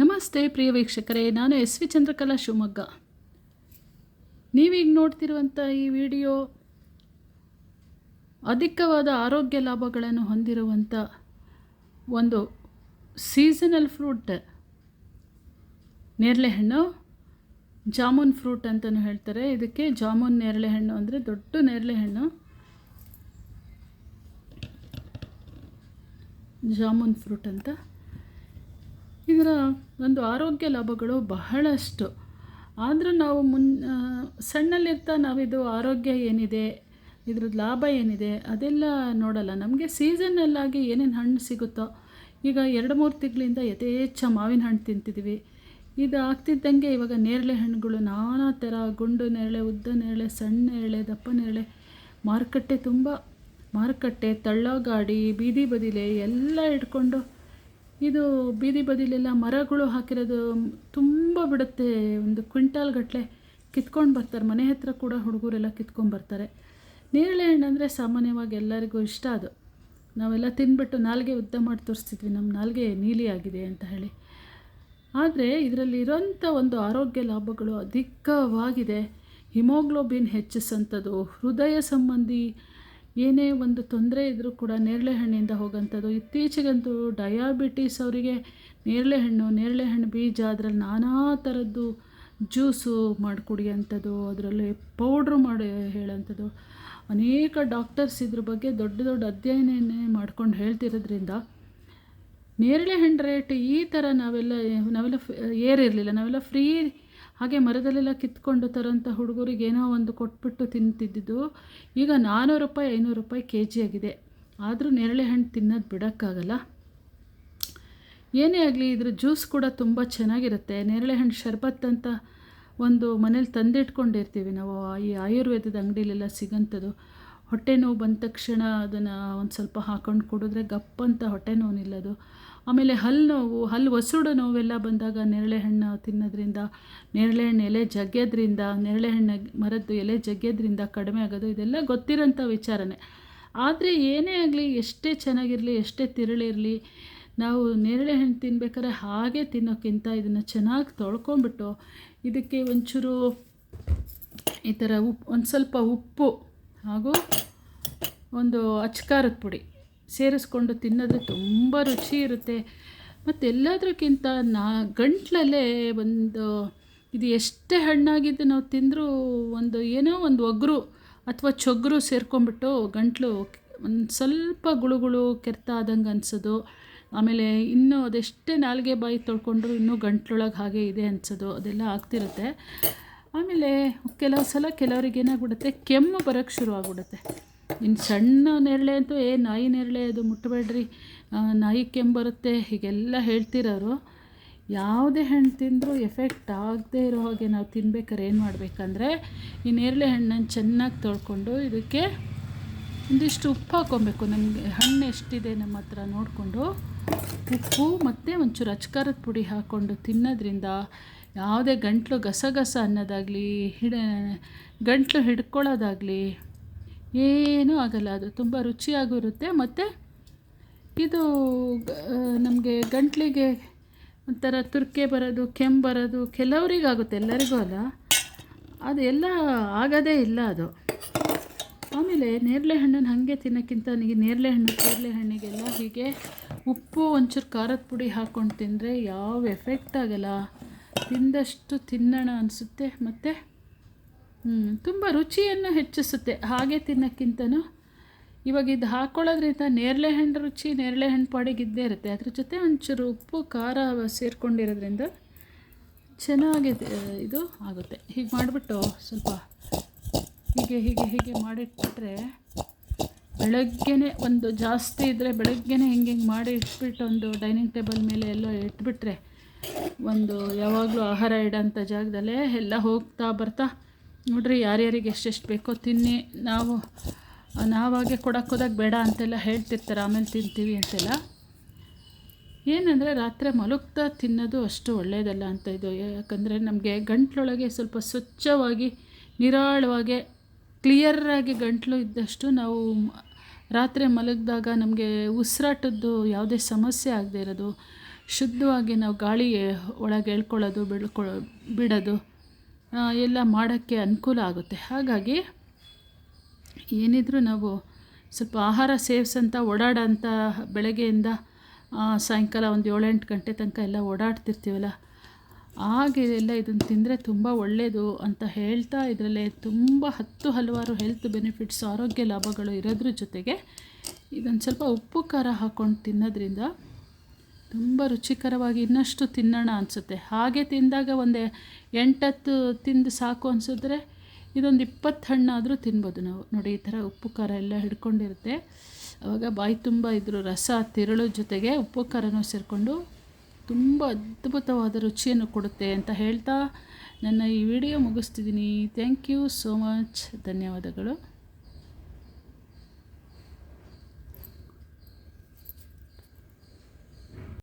ನಮಸ್ತೆ ಪ್ರಿಯ ವೀಕ್ಷಕರೇ, ನಾನು ಎಸ್ ವಿ ಚಂದ್ರಕಲಾ ಶಿವಮೊಗ್ಗ. ನೀವೀಗ ನೋಡ್ತಿರುವಂಥ ಈ ವಿಡಿಯೋ ಅಧಿಕವಾದ ಆರೋಗ್ಯ ಲಾಭಗಳನ್ನು ಹೊಂದಿರುವಂಥ ಒಂದು ಸೀಸನಲ್ ಫ್ರೂಟ್ ನೇರಳೆ ಹಣ್ಣು ಜಾಮೂನ್ ಫ್ರೂಟ್ ಅಂತಲೂ ಹೇಳ್ತಾರೆ. ಇದಕ್ಕೆ ಜಾಮೂನ್ ನೇರಳೆ ಹಣ್ಣು ಅಂದರೆ ದೊಡ್ಡ ನೇರಳೆ ಹಣ್ಣು ಜಾಮೂನ್ ಫ್ರೂಟ್ ಅಂತ. ಇದರ ಒಂದು ಆರೋಗ್ಯ ಲಾಭಗಳು ಬಹಳಷ್ಟು. ಆದರೂ ನಾವು ಮುನ್ ಸಣ್ಣಲ್ಲಿರ್ತಾ ನಾವಿದು ಆರೋಗ್ಯ ಏನಿದೆ, ಇದ್ರದ್ದು ಲಾಭ ಏನಿದೆ, ಅದೆಲ್ಲ ನೋಡಲ್ಲ. ನಮಗೆ ಸೀಸನ್ನಲ್ಲಾಗಿ ಏನೇನು ಹಣ್ಣು ಸಿಗುತ್ತೋ, ಈಗ ಎರಡು ಮೂರು ತಿಂಗಳಿಂದ ಯಥೇಚ್ಛ ಮಾವಿನ ಹಣ್ಣು ತಿಂತಿದ್ದೀವಿ ಇದು ಆಗ್ತಿದ್ದಂಗೆ ಇವಾಗ ನೇರಳೆ ಹಣ್ಣುಗಳು ನಾನಾ ಥರ, ಗುಂಡು ನೇರಳೆ, ಉದ್ದ ನೇರಳೆ, ಸಣ್ಣ ನೇರಳೆ, ದಪ್ಪ ನೇರಳೆ, ಮಾರುಕಟ್ಟೆ ತುಂಬ, ಮಾರುಕಟ್ಟೆ, ತಳ್ಳಗಾಡಿ, ಬೀದಿ ಬದಿಲೆ ಎಲ್ಲ ಇಟ್ಕೊಂಡು ಇದು ಬೀದಿ ಬದಿಲೆಲ್ಲ ಮರಗಳು ಹಾಕಿರೋದು ತುಂಬ ಬಿಡುತ್ತೆ. ಒಂದು ಕ್ವಿಂಟಾಲ್ ಗಟ್ಟಲೆ ಕಿತ್ಕೊಂಡು ಬರ್ತಾರೆ. ಮನೆ ಹತ್ರ ಕೂಡ ಹುಡುಗರೆಲ್ಲ ಕಿತ್ಕೊಂಡು ಬರ್ತಾರೆ. ನೇರಳೆ ಹಣ್ಣು ಅಂದರೆ ಸಾಮಾನ್ಯವಾಗಿ ಎಲ್ಲರಿಗೂ ಇಷ್ಟ ಅದು. ನಾವೆಲ್ಲ ತಿಂದ್ಬಿಟ್ಟು ನಾಲ್ಗೆ ಉದ್ದ ಮಾಡಿ ತೋರಿಸ್ತಿದ್ವಿ. ನಮ್ಮ ನಾಲ್ಗೆ ನೀಲಿ ಆಗಿದೆ ಅಂತ ಹೇಳಿ. ಆದರೆ ಇದರಲ್ಲಿ ಇರೋಂಥ ಒಂದು ಆರೋಗ್ಯ ಲಾಭಗಳು ಅಧಿಕವಾಗಿದೆ. ಹಿಮೋಗ್ಲೋಬಿನ್ ಹೆಚ್ಚಿಸೋಂಥದ್ದು, ಹೃದಯ ಸಂಬಂಧಿ ಏನೇ ಒಂದು ತೊಂದರೆ ಇದ್ದರೂ ಕೂಡ ನೇರಳೆ ಹಣ್ಣಿಂದ ಹೋಗೋಂಥದ್ದು. ಇತ್ತೀಚೆಗಂತೂ ಡಯಾಬಿಟೀಸ್ ಅವರಿಗೆ ನೇರಳೆ ಹಣ್ಣು ನೇರಳೆ ಹಣ್ಣು ಬೀಜ, ಅದರಲ್ಲಿ ನಾನಾ ಥರದ್ದು ಜ್ಯೂಸು ಮಾಡಿ ಕುಡಿಯೋಂಥದ್ದು ಅದರಲ್ಲಿ ಪೌಡ್ರು ಮಾಡಿ ಹೇಳೋಂಥದ್ದು. ಅನೇಕ ಡಾಕ್ಟರ್ಸ್ ಇದ್ರ ಬಗ್ಗೆ ದೊಡ್ಡ ದೊಡ್ಡ ಅಧ್ಯಯನ ಮಾಡ್ಕೊಂಡು ಹೇಳ್ತಿರೋದ್ರಿಂದ ನೇರಳೆ ಹಣ್ಣು ರೇಟ್ ಈ ಥರ ನಾವೆಲ್ಲ ನಾವೆಲ್ಲ ಏರಿರಲಿಲ್ಲ, ನಾವೆಲ್ಲ ಫ್ರೀ ಹಾಗೆ ಮರದಲ್ಲೆಲ್ಲ ಕಿತ್ಕೊಂಡು ತರೋಂಥ ಹುಡುಗರಿಗೆ ಏನೋ ಒಂದು ಕೊಟ್ಬಿಟ್ಟು ತಿಂತಿದ್ದಿದ್ದು, ಈಗ ನಾನ್ನೂರು ರೂಪಾಯಿ, ಐನೂರು ರೂಪಾಯಿ ಕೆ ಜಿ ಆಗಿದೆ. ಆದರೂ ನೇರಳೆ ಹಣ್ಣು ತಿನ್ನೋದು ಬಿಡೋಕ್ಕಾಗಲ್ಲ. ಏನೇ ಆಗಲಿ, ಇದ್ರ ಜ್ಯೂಸ್ ಕೂಡ ತುಂಬ ಚೆನ್ನಾಗಿರುತ್ತೆ. ನೇರಳೆ ಹಣ್ಣು ಶರ್ಬತ್ ಅಂತ ಒಂದು ಮನೇಲಿ ತಂದಿಟ್ಕೊಂಡಿರ್ತೀವಿ ನಾವು. ಈ ಆಯುರ್ವೇದದ ಅಂಗಡಿಲೆಲ್ಲ ಸಿಗೋಂಥದ್ದು. ಹೊಟ್ಟೆ ನೋವು ಬಂದ ತಕ್ಷಣ ಅದನ್ನು ಒಂದು ಸ್ವಲ್ಪ ಹಾಕೊಂಡು ಕುಡಿದ್ರೆ ಗಪ್ಪಂತ ಹೊಟ್ಟೆ ನೋವು ನಿಲ್ಲೋದು. ಆಮೇಲೆ ಹಲ್ಲು ನೋವು ಹಲ್ಲು ಒಸುಡು ನೋವೆಲ್ಲ ಬಂದಾಗ ನೇರಳೆ ಹಣ್ಣು ತಿನ್ನೋದ್ರಿಂದ, ನೇರಳೆ ಹಣ್ಣು ಎಲೆ ಜಗ್ಗೋದ್ರಿಂದ, ನೇರಳೆ ಹಣ್ಣು ಮರದ್ದು ಎಲೆ ಜಗ್ಗೋದ್ರಿಂದ ಕಡಿಮೆ ಆಗೋದು, ಇದೆಲ್ಲ ಗೊತ್ತಿರೋಂಥ ವಿಚಾರನೇ. ಆದರೆ ಏನೇ ಆಗಲಿ, ಎಷ್ಟೇ ಚೆನ್ನಾಗಿರಲಿ, ಎಷ್ಟೇ ತಿರುಳಿರಲಿ ನಾವು ನೇರಳೆ ಹಣ್ಣು ತಿನ್ಬೇಕಾದ್ರೆ ಹಾಗೆ ತಿನ್ನೋಕ್ಕಿಂತ ಇದನ್ನು ಚೆನ್ನಾಗಿ ತೊಳ್ಕೊಂಬಿಟ್ಟು ಇದಕ್ಕೆ ಒಂಚೂರು ಈ ಥರ ಉಪ್ಪು ಒಂದು ಸ್ವಲ್ಪ ಉಪ್ಪು ಹಾಗೂ ಒಂದು ಅಚ್ಕಾರದ ಪುಡಿ. ಸೇರಿಸ್ಕೊಂಡು ತಿನ್ನೋದು ತುಂಬ ರುಚಿ ಇರುತ್ತೆ. ಮತ್ತು ಎಲ್ಲದಕ್ಕಿಂತ ನಾ ಗಂಟ್ಲಲ್ಲೇ ಒಂದು ಇದು ಎಷ್ಟೇ ಹಣ್ಣಾಗಿದ್ದು ನಾವು ತಿಂದರೂ ಒಂದು ಏನೋ ಒಂದು ಒಗರು ಅಥವಾ ಚೊಗ್ರು ಸೇರ್ಕೊಂಡ್ಬಿಟ್ಟು ಗಂಟ್ಲು ಒಂದು ಸ್ವಲ್ಪ ಗುಳುಗುಳು ಕೆರ್ತ ಆದಂಗೆ ಅನಿಸೋದು. ಆಮೇಲೆ ಇನ್ನೂ ಅದೆಷ್ಟೇ ನಾಲ್ಗೆ ಬಾಯಿ ತೊಳ್ಕೊಂಡ್ರು ಇನ್ನೂ ಗಂಟ್ಲೊಳಗೆ ಹಾಗೆ ಇದೆ ಅನ್ಸೋದು. ಅದೆಲ್ಲ ಆಗ್ತಿರುತ್ತೆ. ಆಮೇಲೆ ಕೆಲವು ಸಲ ಕೆಲವರಿಗೆ ಏನಾಗ್ಬಿಡುತ್ತೆ ಕೆಮ್ಮು ಬರೋಕ್ಕೆ ಶುರು ಆಗ್ಬಿಡುತ್ತೆ ಇನ್ನು ಸಣ್ಣ ನೇರಳೆ ಅಂತೂ, ಏ, ನಾಯಿ ನೇರಳೆ, ಅದು ಮುಟ್ಟಬೇಡ್ರಿ ನಾಯಿ ಕೆಮ್ಮು ಬರುತ್ತೆ ಹೀಗೆಲ್ಲ ಹೇಳ್ತಿರೋರು. ಯಾವುದೇ ಹಣ್ಣು ತಿಂದರೂ ಎಫೆಕ್ಟ್ ಆಗದೇ ಇರೋ ಹಾಗೆ ನಾವು ತಿನ್ಬೇಕಾದ್ರೆ ಏನು ಮಾಡಬೇಕಂದ್ರೆ, ಈ ನೇರಳೆ ಹಣ್ಣನ್ನು ಚೆನ್ನಾಗಿ ತೊಳ್ಕೊಂಡು ಇದಕ್ಕೆ ಒಂದಿಷ್ಟು ಉಪ್ಪು ಹಾಕ್ಕೊಬೇಕು. ನಮಗೆ ಹಣ್ಣು ಎಷ್ಟಿದೆ ನಮ್ಮ ಹತ್ರ ನೋಡಿಕೊಂಡು. ಉಪ್ಪು ಮತ್ತು ಒಂಚೂರು ಅಚ್ಕಾರದ ಪುಡಿ ಹಾಕ್ಕೊಂಡು ತಿನ್ನೋದ್ರಿಂದ ಯಾವುದೇ ಗಂಟ್ಲು ಗಸಗಸ ಅನ್ನೋದಾಗಲಿ, ಹಿಡ, ಗಂಟ್ಲು ಹಿಡ್ಕೊಳ್ಳೋದಾಗಲಿ ಏನೂ ಆಗಲ್ಲ ಅದು. ತುಂಬ ರುಚಿಯಾಗಿರುತ್ತೆ. ಮತ್ತು ಇದು ನಮಗೆ ಗಂಟ್ಲಿಗೆ ಒಂಥರ ತುರ್ಕೆ ಬರೋದು, ಕೆಮ್ಮು ಬರೋದು ಕೆಲವರಿಗಾಗುತ್ತೆ, ಎಲ್ಲರಿಗೂ ಅಲ್ಲ. ಅದೆಲ್ಲ ಆಗೋದೇ ಇಲ್ಲ ಅದು. ಆಮೇಲೆ ನೇರಳೆ ಹಣ್ಣನ್ನು ಹಾಗೆ ತಿನ್ನೋಕ್ಕಿಂತ ನನಗೆ ನೇರಳೆ ಹಣ್ಣು ನೇರಳೆ ಹಣ್ಣಿಗೆಲ್ಲ ಹೀಗೆ ಉಪ್ಪು, ಒಂಚೂರು ಖಾರದ ಪುಡಿ ಹಾಕ್ಕೊಂಡು ತಿಂದರೆ ಯಾವ ಎಫೆಕ್ಟ್ ಆಗಲ್ಲ. ತಿಂದಷ್ಟು ತಿನ್ನೋಣ ಅನಿಸುತ್ತೆ. ಮತ್ತು ತುಂಬ ರುಚಿಯನ್ನು ಹೆಚ್ಚಿಸುತ್ತೆ. ಹಾಗೆ ತಿನ್ನೋಕ್ಕಿಂತನೂ ಇವಾಗ ಇದು ಹಾಕ್ಕೊಳ್ಳೋದ್ರಿಂದ ನೇರಳೆ ಹಣ್ಣು ರುಚಿ, ನೇರಳೆ ಹಣ್ಣು ಪಾಡಿಗೆ ಇದ್ದೇ ಇರುತ್ತೆ. ಅದ್ರ ಜೊತೆ ಒಂಚೂರು ಉಪ್ಪು, ಖಾರ ಸೇರಿಕೊಂಡಿರೋದ್ರಿಂದ ಚೆನ್ನಾಗಿ ಇದು ಆಗುತ್ತೆ. ಹೀಗೆ ಮಾಡಿಬಿಟ್ಟು ಸ್ವಲ್ಪ ಹೀಗೆ ಹೀಗೆ ಹೀಗೆ ಮಾಡಿಟ್ಬಿಟ್ರೆ ಬೆಳಗ್ಗೆನೇ ಒಂದು ಜಾಸ್ತಿ ಇದ್ದರೆ ಬೆಳಗ್ಗೆನೇ ಹಿಂಗೆ ಹಿಂಗೆ ಮಾಡಿ ಇಟ್ಬಿಟ್ಟು ಒಂದು ಡೈನಿಂಗ್ ಟೇಬಲ್ ಮೇಲೆ ಎಲ್ಲ ಇಟ್ಬಿಟ್ರೆ ಒಂದು ಯಾವಾಗಲೂ ಆಹಾರ ಇಡೋಂಥ ಜಾಗದಲ್ಲೇ ಎಲ್ಲ ಹೋಗ್ತಾ ಬರ್ತಾ ನೋಡ್ರಿ ಯಾರ್ಯಾರಿಗೆ ಎಷ್ಟೆಷ್ಟು ಬೇಕೋ ತಿನ್ನಿ, ನಾವು, ನಾವಾಗೆ ಕೊಡಕ್ಕೆ ಹೋದಾಗ ಬೇಡ ಅಂತೆಲ್ಲ ಹೇಳ್ತಿರ್ತಾರೆ, ಆಮೇಲೆ ತಿಂತೀವಿ ಅಂತೆಲ್ಲ. ಏನಂದರೆ ರಾತ್ರಿ ಮಲಗ್ತಾ ತಿನ್ನೋದು ಅಷ್ಟು ಒಳ್ಳೆಯದಲ್ಲ ಅಂತ ಇದು. ಯಾಕಂದರೆ ನಮಗೆ ಗಂಟ್ಲೊಳಗೆ ಸ್ವಲ್ಪ ಸ್ವಚ್ಛವಾಗಿ, ನಿರಾಳವಾಗಿ ಕ್ಲಿಯರಾಗಿ ಗಂಟಲು ಇದ್ದಷ್ಟು ನಾವು ರಾತ್ರಿ ಮಲಗಿದಾಗ ನಮಗೆ ಉಸಿರಾಟದ್ದು ಯಾವುದೇ ಸಮಸ್ಯೆ ಆಗದೆ ಇರೋದು. ಶುದ್ಧವಾಗಿ ನಾವು ಗಾಳಿ ಒಳಗೆ ಎಳ್ಕೊಳ್ಳೋದು ಬೆಳ್ಕೊಳ್ಳೋ ಬಿಡೋದು. ಎಲ್ಲ ಮಾಡೋಕ್ಕೆ ಅನುಕೂಲ ಆಗುತ್ತೆ. ಹಾಗಾಗಿ ಏನಿದ್ರೂ ನಾವು ಸ್ವಲ್ಪ ಆಹಾರ ಸೇವಿಸಂತ ಓಡಾಡೋಂಥ ಬೆಳಗ್ಗೆಯಿಂದ ಸಾಯಂಕಾಲ ಒಂದು ಏಳೆಂಟು ಗಂಟೆ ತನಕ ಎಲ್ಲ ಓಡಾಡ್ತಿರ್ತೀವಲ್ಲ ಹಾಗೆ ಎಲ್ಲ ಇದನ್ನು ತಿಂದರೆ ತುಂಬ ಒಳ್ಳೆಯದು ಅಂತ ಹೇಳ್ತಾ ಇದರಲ್ಲೇ ತುಂಬ ಹತ್ತು ಹಲವಾರು ಹೆಲ್ತ್ ಬೆನಿಫಿಟ್ಸ್ ಆರೋಗ್ಯ ಲಾಭಗಳು ಇರೋದ್ರ ಜೊತೆಗೆ ಇದೊಂದು ಸ್ವಲ್ಪ ಉಪ್ಪು ಖಾರ ಹಾಕ್ಕೊಂಡು ತಿನ್ನೋದ್ರಿಂದ ತುಂಬ ರುಚಿಕರವಾಗಿ ಇನ್ನಷ್ಟು ತಿನ್ನೋಣ ಅನಿಸುತ್ತೆ. ಹಾಗೆ ತಿಂದಾಗ ಒಂದು ಎಂಟತ್ತು ತಿಂದು ಸಾಕು ಅನಿಸಿದ್ರೆ ಇದೊಂದು ಇಪ್ಪತ್ತು ಹಣ್ಣಾದರೂ ತಿನ್ಬೋದು ನಾವು. ನೋಡಿ, ಈ ಥರ ಉಪ್ಪು, ಖಾರ ಎಲ್ಲ ಹಿಡ್ಕೊಂಡಿರುತ್ತೆ. ಆವಾಗ ಬಾಯಿ ತುಂಬ ಇದ್ರ ರಸ, ತಿರುಳು ಜೊತೆಗೆ ಉಪ್ಪು, ಖಾರನೂ ಸೇರಿಕೊಂಡು ತುಂಬ ಅದ್ಭುತವಾದ ರುಚಿಯನ್ನು ಕೊಡುತ್ತೆ ಅಂತ ಹೇಳ್ತಾ ನನ್ನ ಈ ವಿಡಿಯೋ ಮುಗಿಸ್ತಿದ್ದೀನಿ. ಥ್ಯಾಂಕ್ ಯು ಸೋ ಮಚ್ ಧನ್ಯವಾದಗಳು.